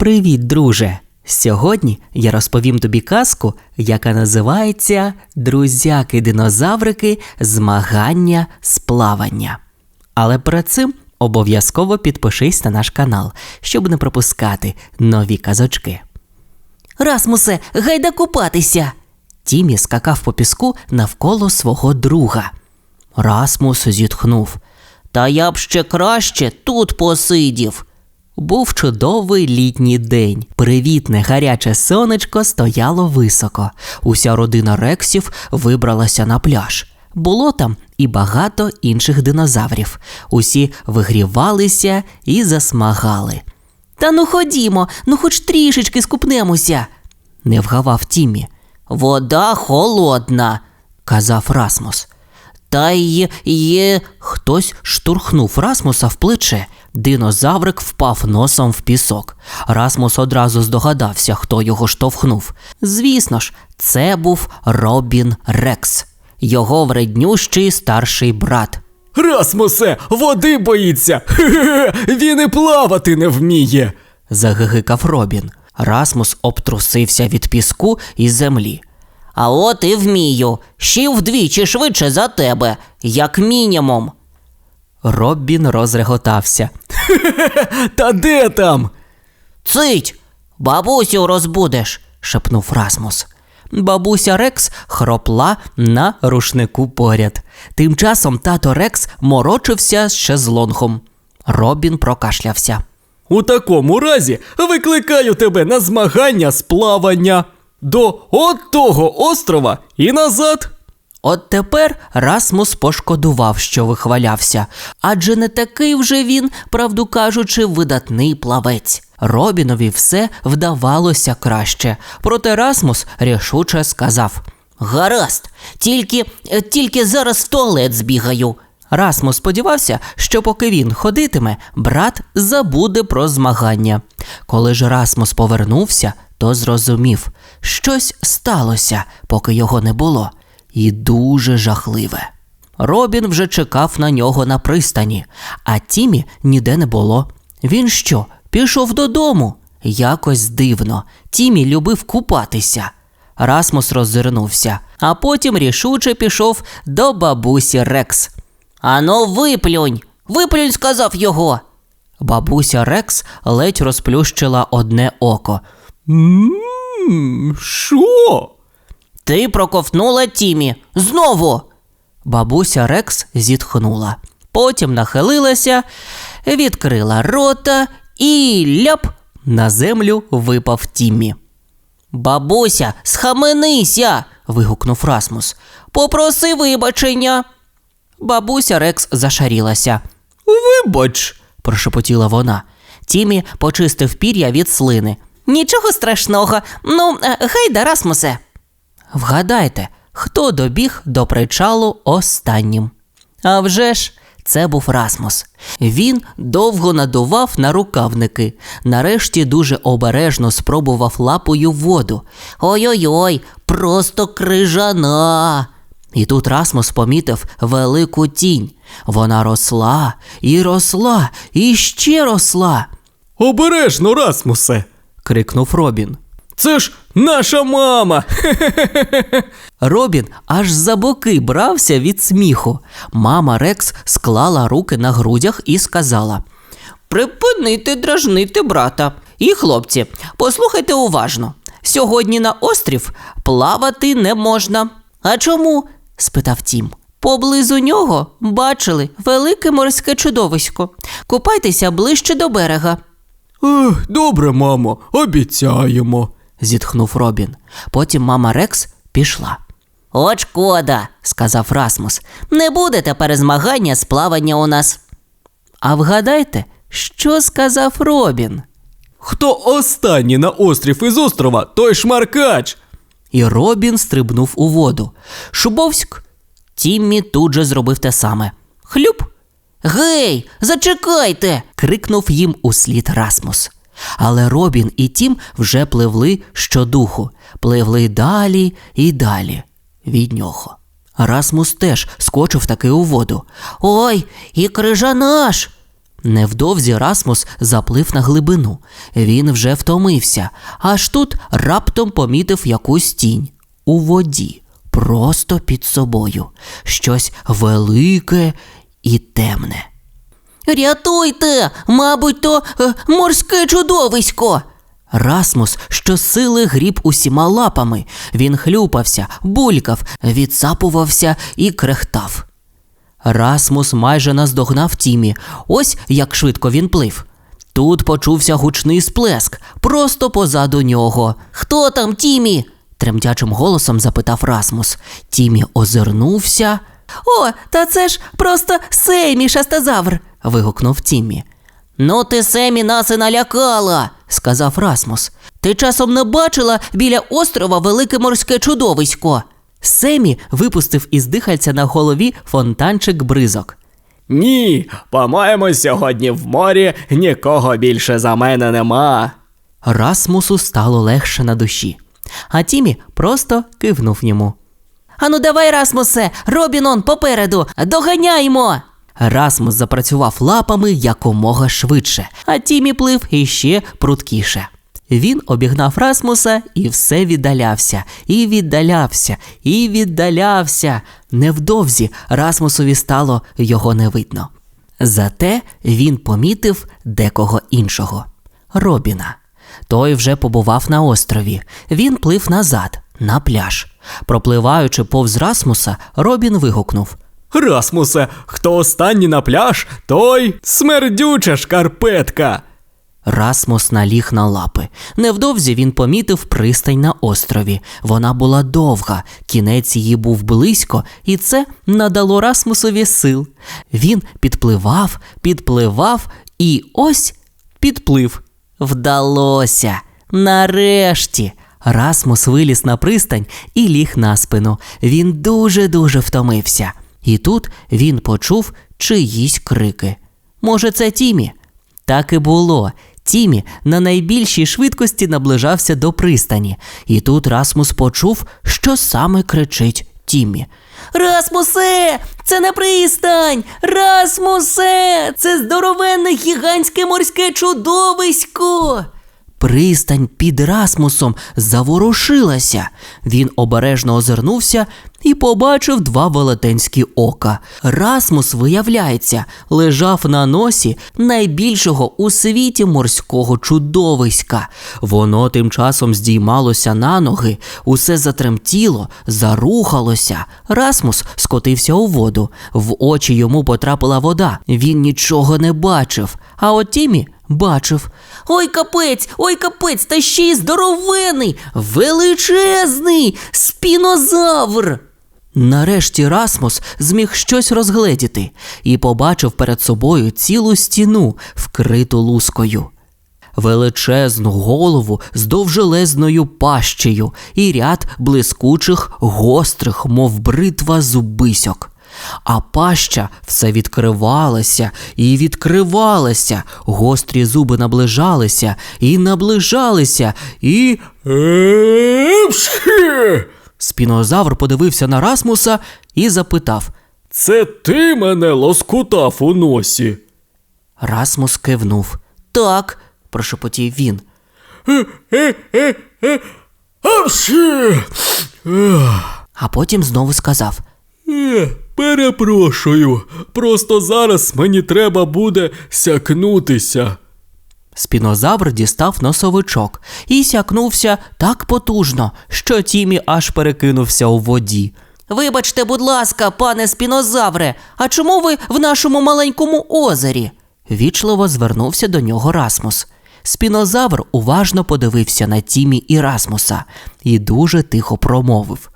Привіт, друже! Сьогодні я розповім тобі казку, яка називається Друзяки-динозаврики змагання з плавання. Але перед цим обов'язково підпишись на наш канал, щоб не пропускати нові казочки. Расмусе, гайда купатися. Тімі скакав по піску навколо свого друга. Расмус зітхнув. Та я б ще краще тут посидів. Був чудовий літній день. Привітне гаряче сонечко стояло високо. Уся родина рексів вибралася на пляж. Було там і багато інших динозаврів. Усі вигрівалися і засмагали. Та ну ходімо, ну хоч трішечки скупнемося. не вгавав Тімі. Вода холодна, казав Расмус. Та й є. Хтось штурхнув Расмуса в плече. Динозаврик впав носом в пісок. Расмус одразу здогадався, хто його штовхнув. Звісно ж, це був Робін Рекс, його вреднющий старший брат. Расмусе, води боїться. Хе-хе-хе, він і плавати не вміє. загигикав Робін. Расмус обтрусився від піску і землі. А от і вмію, ще вдвічі швидше за тебе, як мінімум. Робін розреготався. Та де там? Цить, бабусю розбудеш, шепнув Расмус. Бабуся Рекс хропла на рушнику поряд. Тим часом тато Рекс морочився з шезлонгом. Робін прокашлявся. У такому разі викликаю тебе на змагання з плавання до от того острова і назад. От тепер Расмус пошкодував, що вихвалявся, адже не такий вже він, правду кажучи, видатний плавець. Робінові все вдавалося краще, проте Расмус рішуче сказав: Гаразд, тільки, е, тільки зараз в туалет збігаю. Расмус сподівався, що поки він ходитиме, брат забуде про змагання. Коли ж Расмус повернувся, то зрозумів, щось сталося, поки його не було, і дуже жахливе. Робін вже чекав на нього на пристані, а Тімі ніде не було. Він що, пішов додому? Якось дивно. Тімі любив купатися. Расмус роззирнувся, а потім рішуче пішов до бабусі Рекс. Ану, виплюнь! Виплюнь, сказав його. Бабуся Рекс ледь розплющила одне око. Мм, що? Ти проковтнула Тімі. Знову. Бабуся Рекс зітхнула. Потім нахилилася, відкрила рота і ляп на землю випав Тімі. Бабуся, схаменися. вигукнув Расмус. Попроси вибачення. Бабуся Рекс зашарілася. Вибач. прошепотіла вона. Тімі почистив пір'я від слини. Нічого страшного. Ну, е, гайда, Расмусе. Вгадайте, хто добіг до причалу останнім? А вже ж, це був Расмус. Він довго надував на рукавники, нарешті дуже обережно спробував лапою воду. Ой-ой-ой, просто крижана. І тут Расмус помітив велику тінь. Вона росла і росла, і ще росла. Обережно, Расмусе. крикнув Робін. Це ж наша мама. Робін аж за боки брався від сміху. Мама Рекс склала руки на грудях і сказала: Припинити дражнити брата. І, хлопці, послухайте уважно. Сьогодні на острів плавати не можна. А чому? спитав Тім. Поблизу нього бачили велике морське чудовисько. Купайтеся ближче до берега. Ех, добре, мамо, обіцяємо. Зітхнув Робін. Потім мама Рекс пішла. От шкода, сказав Расмус. Не буде тепер змагання з плавання у нас. А вгадайте, що сказав Робін? Хто останній на острів із острова, той шмаркач. І Робін стрибнув у воду. Шубовськ. Тіммі тут же зробив те саме. Хлюп. Гей, зачекайте. крикнув їм услід Расмус. Але Робін і Тім вже пливли щодуху, пливли далі і далі від нього. Расмус теж скочив таки у воду. Ой, і крижа наш. Невдовзі Расмус заплив на глибину. Він вже втомився, аж тут раптом помітив якусь тінь у воді, просто під собою. Щось велике і темне. Рятуйте, мабуть, то е, морське чудовисько. Расмус щосили гріб усіма лапами. Він хлюпався, булькав, відсапувався і крехтав. Расмус майже наздогнав Тімі. Ось як швидко він плив. Тут почувся гучний сплеск, просто позаду нього. Хто там, Тімі? тремтячим голосом запитав Расмус. Тімі озирнувся. О, та це ж просто Семі шастазавр. Вигукнув Тімі. Ну, ти Семі нас і налякала, сказав Расмус. Ти часом не бачила біля острова велике морське чудовисько. Семі випустив із дихальця на голові фонтанчик бризок. Ні, по-моєму, сьогодні в морі нікого більше за мене нема. Расмусу стало легше на душі, а Тімі просто кивнув йому. Ану, давай, Расмусе, Робінон попереду, доганяймо. Расмус запрацював лапами якомога швидше, а Тімі плив іще пруткіше. Він обігнав Расмуса і все віддалявся, і віддалявся, і віддалявся. Невдовзі Расмусові стало його не видно. Зате він помітив декого іншого Робіна. Той вже побував на острові. Він плив назад, на пляж. Пропливаючи повз Расмуса, Робін вигукнув. Расмусе, хто останній на пляж, той смердюча шкарпетка. Расмус наліг на лапи. Невдовзі він помітив пристань на острові. Вона була довга, кінець її був близько, і це надало Расмусові сил. Він підпливав, підпливав і ось підплив. Вдалося. Нарешті. Расмус виліз на пристань і ліг на спину. Він дуже-дуже втомився. І тут він почув чиїсь крики. Може, це Тімі? Так і було. Тімі на найбільшій швидкості наближався до пристані, і тут Расмус почув, що саме кричить Тімі. Расмусе, це не пристань! Расмусе, це здоровенне гігантське морське чудовисько. Пристань під Расмусом заворушилася. Він обережно озирнувся і побачив два велетенські ока. Расмус, виявляється, лежав на носі найбільшого у світі морського чудовиська. Воно тим часом здіймалося на ноги, усе затремтіло, зарухалося. Расмус скотився у воду. В очі йому потрапила вода. Він нічого не бачив. А от Тімі бачив. Ой, капець, ой, капець, та ще й здоровений, величезний спінозавр. Нарешті Расмус зміг щось розгледіти і побачив перед собою цілу стіну, вкриту лускою. Величезну голову з довжелезною пащею і ряд блискучих, гострих, мов бритва зубисьок. А паща все відкривалася і відкривалася, гострі зуби наближалися і наближалися, і. Спінозавр подивився на Расмуса і запитав. Це ти мене лоскутав у носі. Расмус кивнув. Так, прошепотів він. А потім знову сказав: Е, Перепрошую, просто зараз мені треба буде сякнутися. Спінозавр дістав носовичок і сякнувся так потужно, що Тімі аж перекинувся у воді. Вибачте, будь ласка, пане спінозавре, а чому ви в нашому маленькому озері? Вічливо звернувся до нього Расмус. Спінозавр уважно подивився на Тімі і Расмуса і дуже тихо промовив.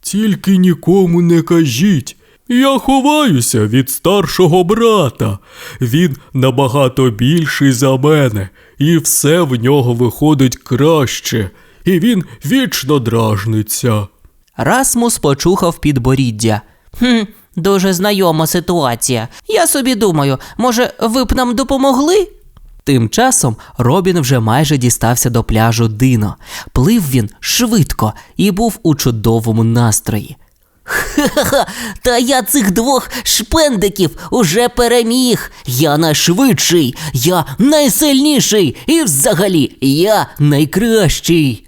Тільки нікому не кажіть. Я ховаюся від старшого брата. Він набагато більший за мене, і все в нього виходить краще, і він вічно дражниться. Расмус почухав підборіддя. Хм, дуже знайома ситуація. Я собі думаю, може, ви б нам допомогли? Тим часом Робін вже майже дістався до пляжу Дино. Плив він швидко і був у чудовому настрої. Ха-ха, та я цих двох шпендиків уже переміг. Я найшвидший, я найсильніший і взагалі я найкращий.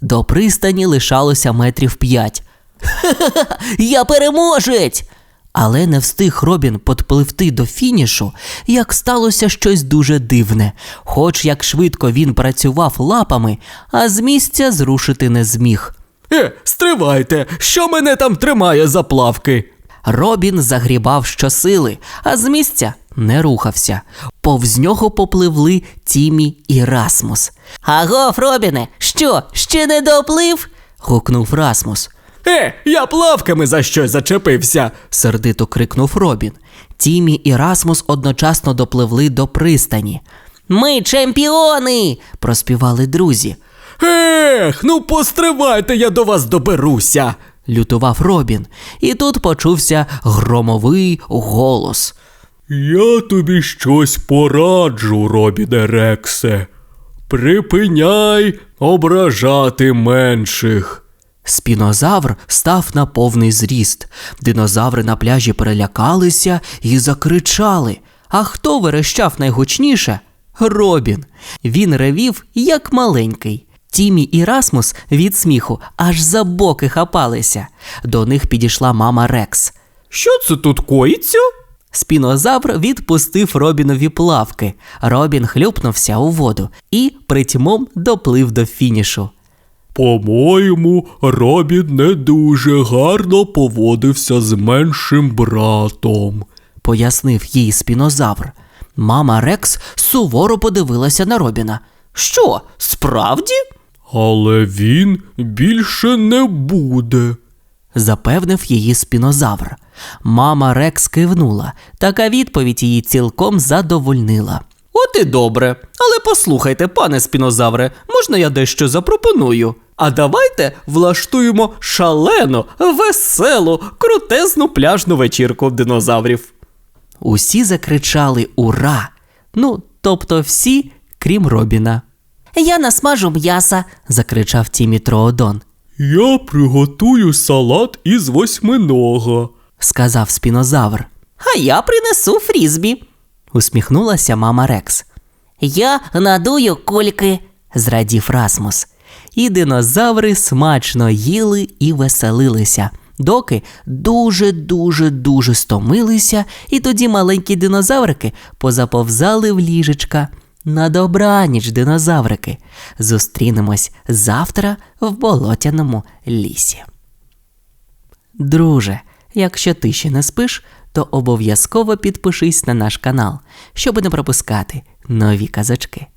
До пристані лишалося метрів п'ять. Ха-ха-ха, я переможець. Але не встиг Робін подпливти до фінішу, як сталося щось дуже дивне. Хоч як швидко він працював лапами, а з місця зрушити не зміг. Е, стривайте, що мене там тримає за плавки? Робін загрібав щосили, а з місця не рухався. Повз нього попливли Тімі і Расмус. Агов, Робіне, що, ще не доплив? гукнув Расмус. Е, я плавками за щось зачепився. сердито крикнув Робін. Тімі і Расмус одночасно допливли до пристані. Ми чемпіони! проспівали друзі. Ех, ну постривайте, я до вас доберуся. Лютував Робін, і тут почувся громовий голос. Я тобі щось пораджу, Робіне Рексе. Припиняй ображати менших. Спінозавр став на повний зріст. Динозаври на пляжі перелякалися і закричали. А хто верещав найгучніше? Робін. Він ревів, як маленький. Тімі і Расмус від сміху аж за боки хапалися. До них підійшла мама Рекс. Що це тут коїться? Спінозавр відпустив Робінові плавки. Робін хлюпнувся у воду і притьмом доплив до фінішу. По-моєму, Робін не дуже гарно поводився з меншим братом. пояснив їй спінозавр. Мама Рекс суворо подивилася на Робіна. Що, справді? Але він більше не буде. запевнив її спінозавр. Мама Рекс кивнула. Така відповідь її цілком задовольнила. От і добре. Але послухайте, пане спінозавре, можна я дещо запропоную? А давайте влаштуємо шалену, веселу, крутезну пляжну вечірку динозаврів. Усі закричали Ура! Ну, тобто всі, крім Робіна. Я насмажу м'яса, закричав Тімі Троодон. Я приготую салат із восьминога. сказав спінозавр. А я принесу фрізбі, усміхнулася мама Рекс. Я надую кульки, зрадів Расмус. І динозаври смачно їли і веселилися, доки дуже дуже дуже стомилися, і тоді маленькі динозаврики позаповзали в ліжечка. На добраніч, динозаврики. Зустрінемось завтра в болотяному лісі. Друже, якщо ти ще не спиш, то обов'язково підпишись на наш канал, щоб не пропускати нові казочки.